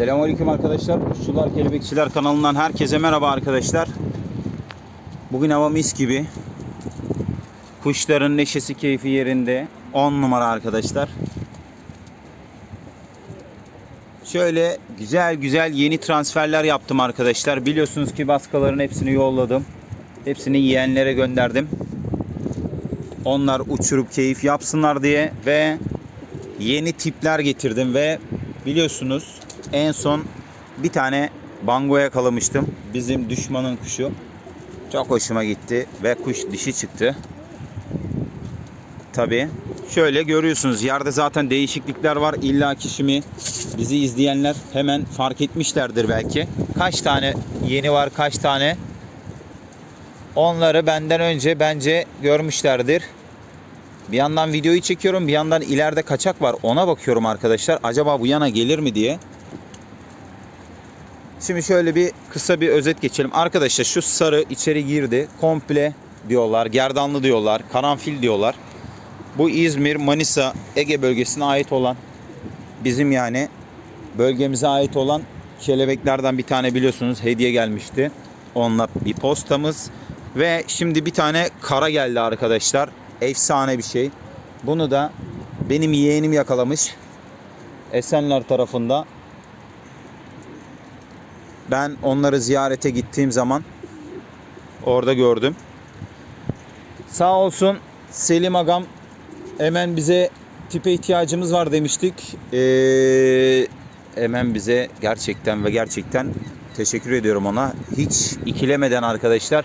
Selamünaleyküm arkadaşlar. Kuşçular Kelebekçiler kanalından herkese merhaba arkadaşlar. Bugün hava mis gibi. Kuşların neşesi keyfi yerinde. 10 numara arkadaşlar. Şöyle güzel güzel yeni transferler yaptım arkadaşlar. Biliyorsunuz ki baskaların hepsini yolladım. Hepsini yiyenlere gönderdim. Onlar uçurup keyif yapsınlar diye ve yeni tipler getirdim ve biliyorsunuz en son bir tane bango yakalamıştım. Bizim düşmanın kuşu. Çok hoşuma gitti ve kuş dişi çıktı. Tabi şöyle görüyorsunuz yerde zaten değişiklikler var. İlla kişimi bizi izleyenler hemen fark etmişlerdir belki. Kaç tane yeni var kaç tane onları benden önce bence görmüşlerdir. Bir yandan videoyu çekiyorum bir yandan ileride kaçak var ona bakıyorum arkadaşlar. Acaba bu yana gelir mi diye. Şimdi şöyle bir kısa bir özet geçelim. Arkadaşlar şu sarı içeri girdi. Komple diyorlar. Gerdanlı diyorlar. Karanfil diyorlar. Bu İzmir, Manisa, Ege bölgesine ait olan bizim yani bölgemize ait olan kelebeklerden bir tane biliyorsunuz hediye gelmişti. Onunla bir postamız. Ve şimdi bir tane kara geldi arkadaşlar. Efsane bir şey. Bunu da benim yeğenim yakalamış. Esenler tarafında. Ben onları ziyarete gittiğim zaman orada gördüm. Sağ olsun Selim Agam hemen bize tipe ihtiyacımız var demiştik. Ee, hemen bize gerçekten ve gerçekten teşekkür ediyorum ona. Hiç ikilemeden arkadaşlar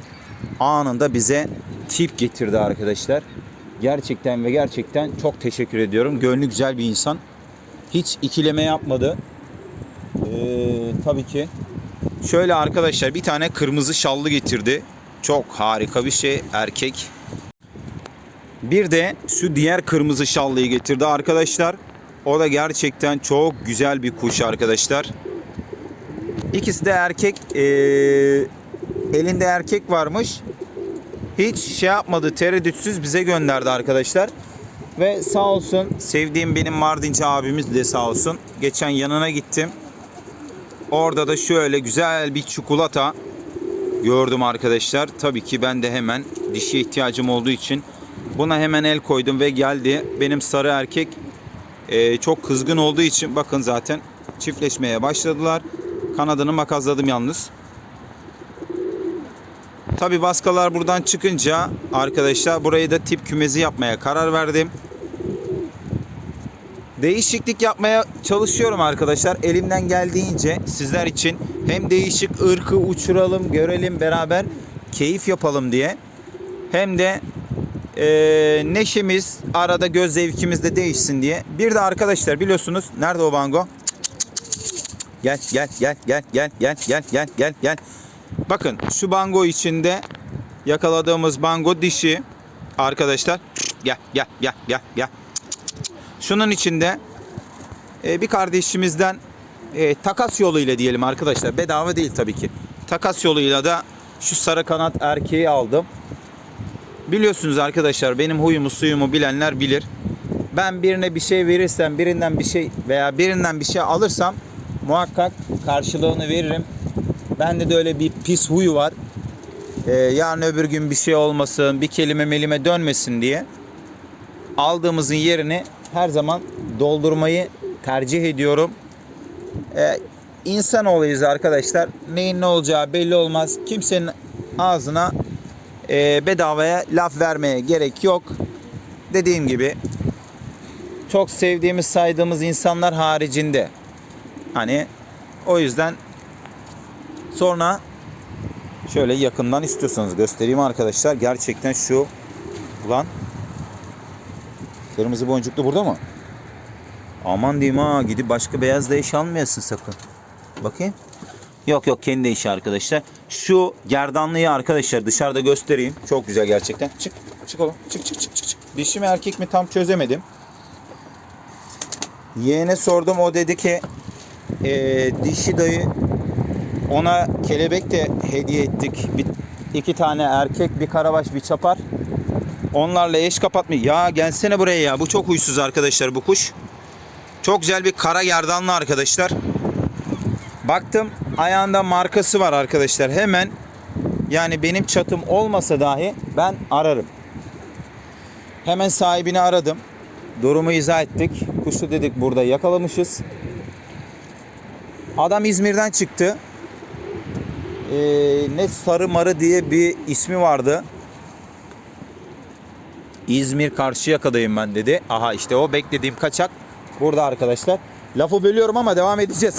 anında bize tip getirdi arkadaşlar. Gerçekten ve gerçekten çok teşekkür ediyorum. Gönlü güzel bir insan. Hiç ikileme yapmadı. Ee, tabii ki. Şöyle arkadaşlar bir tane kırmızı şallı getirdi. Çok harika bir şey erkek. Bir de şu diğer kırmızı şallıyı getirdi arkadaşlar. O da gerçekten çok güzel bir kuş arkadaşlar. İkisi de erkek. Ee, elinde erkek varmış. Hiç şey yapmadı tereddütsüz bize gönderdi arkadaşlar. Ve sağ olsun sevdiğim benim Mardinci abimiz de sağ olsun. Geçen yanına gittim. Orada da şöyle güzel bir çikolata gördüm arkadaşlar. Tabii ki ben de hemen dişi ihtiyacım olduğu için buna hemen el koydum ve geldi. Benim sarı erkek e, çok kızgın olduğu için bakın zaten çiftleşmeye başladılar. Kanadını makazladım yalnız. Tabi baskalar buradan çıkınca arkadaşlar burayı da tip kümesi yapmaya karar verdim. Değişiklik yapmaya çalışıyorum arkadaşlar. Elimden geldiğince sizler için hem değişik ırkı uçuralım, görelim beraber keyif yapalım diye. Hem de e, neşemiz, arada göz zevkimiz de değişsin diye. Bir de arkadaşlar biliyorsunuz nerede o bango? Gel gel gel gel gel gel gel gel gel gel. Bakın şu bango içinde yakaladığımız bango dişi arkadaşlar. Gel gel gel gel gel. Şunun içinde e, bir kardeşimizden e, takas yoluyla diyelim arkadaşlar. Bedava değil tabii ki. Takas yoluyla da şu sarı kanat erkeği aldım. Biliyorsunuz arkadaşlar benim huyumu suyumu bilenler bilir. Ben birine bir şey verirsem, birinden bir şey veya birinden bir şey alırsam muhakkak karşılığını veririm. Bende de öyle bir pis huyu var. Ee, yarın öbür gün bir şey olmasın, bir kelime melime dönmesin diye aldığımızın yerini her zaman doldurmayı tercih ediyorum. Ee, insanoğluyuz arkadaşlar. Neyin ne olacağı belli olmaz. Kimsenin ağzına e, bedavaya laf vermeye gerek yok. Dediğim gibi çok sevdiğimiz saydığımız insanlar haricinde hani o yüzden sonra şöyle yakından istiyorsanız göstereyim arkadaşlar. Gerçekten şu ulan kırmızı boncuklu burada mı? Aman diyeyim ha gidip başka beyaz da eş almayasın sakın. Bakayım. Yok yok kendi işi arkadaşlar. Şu gerdanlıyı arkadaşlar dışarıda göstereyim. Çok güzel gerçekten. Çık. Çık oğlum. Çık çık çık çık. çık. Dişi mi erkek mi tam çözemedim. Yeğene sordum o dedi ki e, dişi dayı ona kelebek de hediye ettik. Bir, iki tane erkek bir karabaş bir çapar. Onlarla eş kapatmıyor. Ya gelsene buraya ya. Bu çok huysuz arkadaşlar bu kuş. Çok güzel bir kara gerdanlı arkadaşlar. Baktım ayağında markası var arkadaşlar. Hemen yani benim çatım olmasa dahi ben ararım. Hemen sahibini aradım. Durumu izah ettik. Kuşu dedik burada yakalamışız. Adam İzmir'den çıktı. Ee, ne sarı marı diye bir ismi vardı. İzmir Karşıyaka'dayım ben dedi. Aha işte o beklediğim kaçak burada arkadaşlar. Lafı bölüyorum ama devam edeceğiz.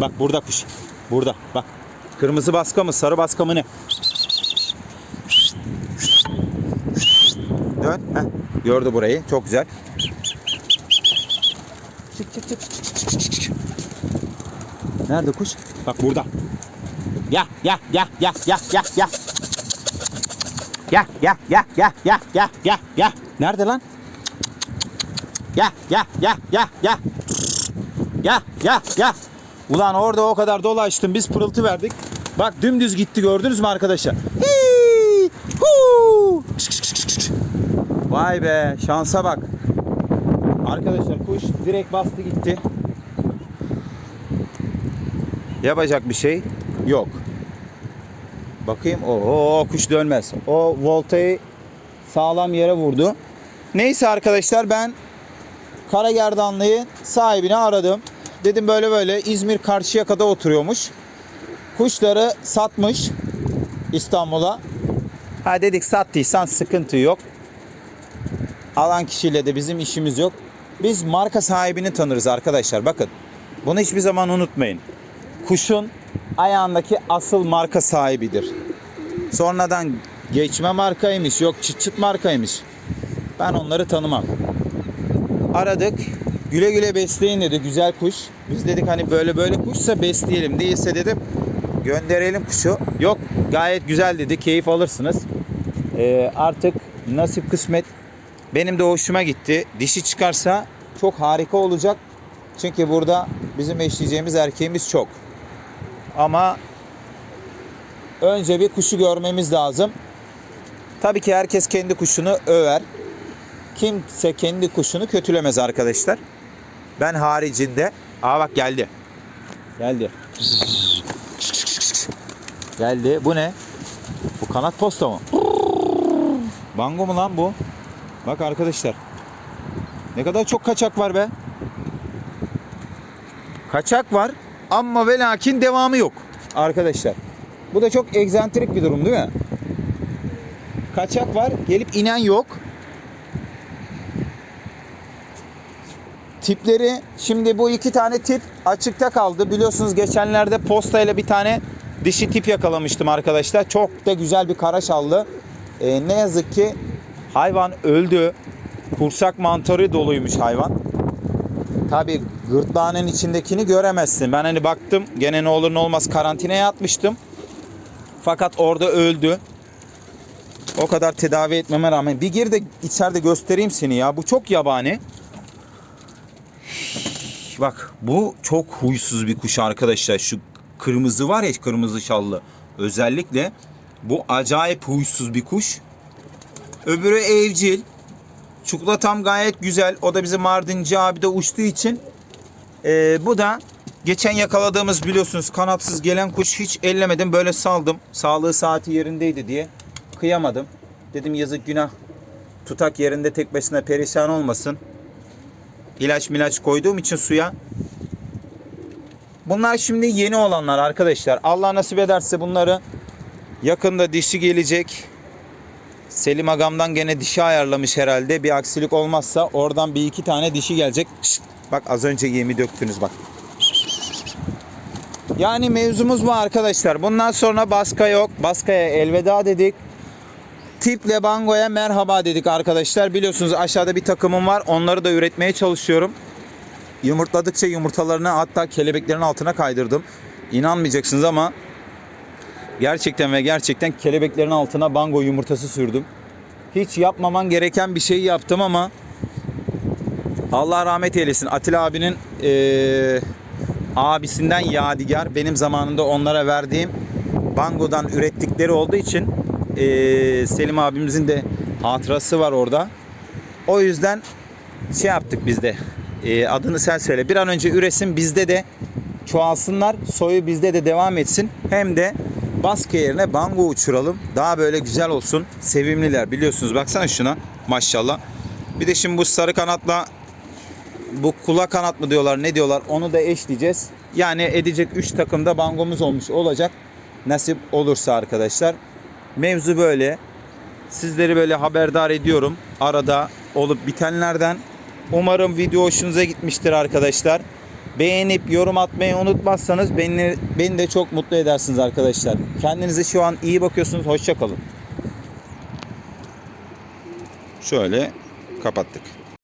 Bak burada kuş. Burada bak. Kırmızı baska mı sarı baska mı ne? Dön. Heh. Gördü burayı. Çok güzel. Nerede kuş? Bak burada. Ya ya ya ya ya ya ya. Ya ya ya ya ya ya ya ya. Nerede lan? Ya ya ya ya ya. Ya ya ya. Ulan orada o kadar dolaştım biz pırıltı verdik. Bak dümdüz gitti gördünüz mü arkadaşlar? Hii, huu. Vay be şansa bak. Arkadaşlar kuş direkt bastı gitti. Yapacak bir şey yok. Bakayım. Oo kuş dönmez. O voltayı sağlam yere vurdu. Neyse arkadaşlar ben Karagerdanlı'yı sahibini aradım. Dedim böyle böyle İzmir Karşıyaka'da oturuyormuş. Kuşları satmış İstanbul'a. Ha dedik sattıysan sıkıntı yok. Alan kişiyle de bizim işimiz yok. Biz marka sahibini tanırız arkadaşlar. Bakın. Bunu hiçbir zaman unutmayın. Kuşun ayağındaki asıl marka sahibidir. Sonradan geçme markaymış, yok çıt çıt markaymış. Ben onları tanımam. Aradık. Güle güle besleyin dedi güzel kuş. Biz dedik hani böyle böyle kuşsa besleyelim. Değilse dedim gönderelim kuşu. Yok gayet güzel dedi. Keyif alırsınız. Ee, artık nasip kısmet. Benim de hoşuma gitti. Dişi çıkarsa çok harika olacak. Çünkü burada bizim eşleyeceğimiz erkeğimiz çok. Ama önce bir kuşu görmemiz lazım. Tabii ki herkes kendi kuşunu över. Kimse kendi kuşunu kötülemez arkadaşlar. Ben haricinde... Aa bak geldi. Geldi. Geldi. Bu ne? Bu kanat posta mı? Bango mu lan bu? Bak arkadaşlar. Ne kadar çok kaçak var be. Kaçak var ama ve lakin devamı yok arkadaşlar. Bu da çok egzantrik bir durum değil mi? Kaçak var gelip inen yok. Tipleri şimdi bu iki tane tip açıkta kaldı. Biliyorsunuz geçenlerde postayla bir tane dişi tip yakalamıştım arkadaşlar. Çok da güzel bir karaş aldı. Ee, ne yazık ki hayvan öldü. Kursak mantarı doluymuş hayvan. Tabi gırtlağının içindekini göremezsin. Ben hani baktım gene ne olur ne olmaz karantinaya atmıştım. Fakat orada öldü. O kadar tedavi etmeme rağmen. Bir gir de içeride göstereyim seni ya. Bu çok yabani. Bak bu çok huysuz bir kuş arkadaşlar. Şu kırmızı var ya kırmızı şallı. Özellikle bu acayip huysuz bir kuş. Öbürü evcil. Çikolatan gayet güzel. O da bizim Mardinci abi de uçtuğu için. Ee, bu da geçen yakaladığımız biliyorsunuz kanatsız gelen kuş hiç ellemedim. Böyle saldım. Sağlığı saati yerindeydi diye. Kıyamadım. Dedim yazık günah. Tutak yerinde tek başına perişan olmasın. İlaç milaç koyduğum için suya. Bunlar şimdi yeni olanlar arkadaşlar. Allah nasip ederse bunları yakında dişi gelecek. Selim Agam'dan gene dişi ayarlamış herhalde. Bir aksilik olmazsa oradan bir iki tane dişi gelecek. Şşt, bak az önce yemi döktünüz bak. Yani mevzumuz bu arkadaşlar. Bundan sonra baska yok. Baskaya elveda dedik. Tiple Bango'ya merhaba dedik arkadaşlar. Biliyorsunuz aşağıda bir takımım var. Onları da üretmeye çalışıyorum. Yumurtladıkça yumurtalarını hatta kelebeklerin altına kaydırdım. İnanmayacaksınız ama gerçekten ve gerçekten kelebeklerin altına bango yumurtası sürdüm. Hiç yapmaman gereken bir şeyi yaptım ama Allah rahmet eylesin. Atilla abinin eee, abisinden yadigar benim zamanında onlara verdiğim bangodan ürettikleri olduğu için eee, Selim abimizin de hatırası var orada. O yüzden şey yaptık biz de. e, adını sen söyle. Bir an önce üresin bizde de çoğalsınlar. Soyu bizde de devam etsin. Hem de baskı yerine bango uçuralım. Daha böyle güzel olsun. Sevimliler biliyorsunuz. Baksana şuna maşallah. Bir de şimdi bu sarı kanatla bu kula kanat mı diyorlar ne diyorlar onu da eşleyeceğiz. Yani edecek 3 takımda bangomuz olmuş olacak. Nasip olursa arkadaşlar. Mevzu böyle. Sizleri böyle haberdar ediyorum. Arada olup bitenlerden. Umarım video hoşunuza gitmiştir arkadaşlar. Beğenip yorum atmayı unutmazsanız beni, beni de çok mutlu edersiniz arkadaşlar. Kendinize şu an iyi bakıyorsunuz. Hoşça kalın. Şöyle kapattık.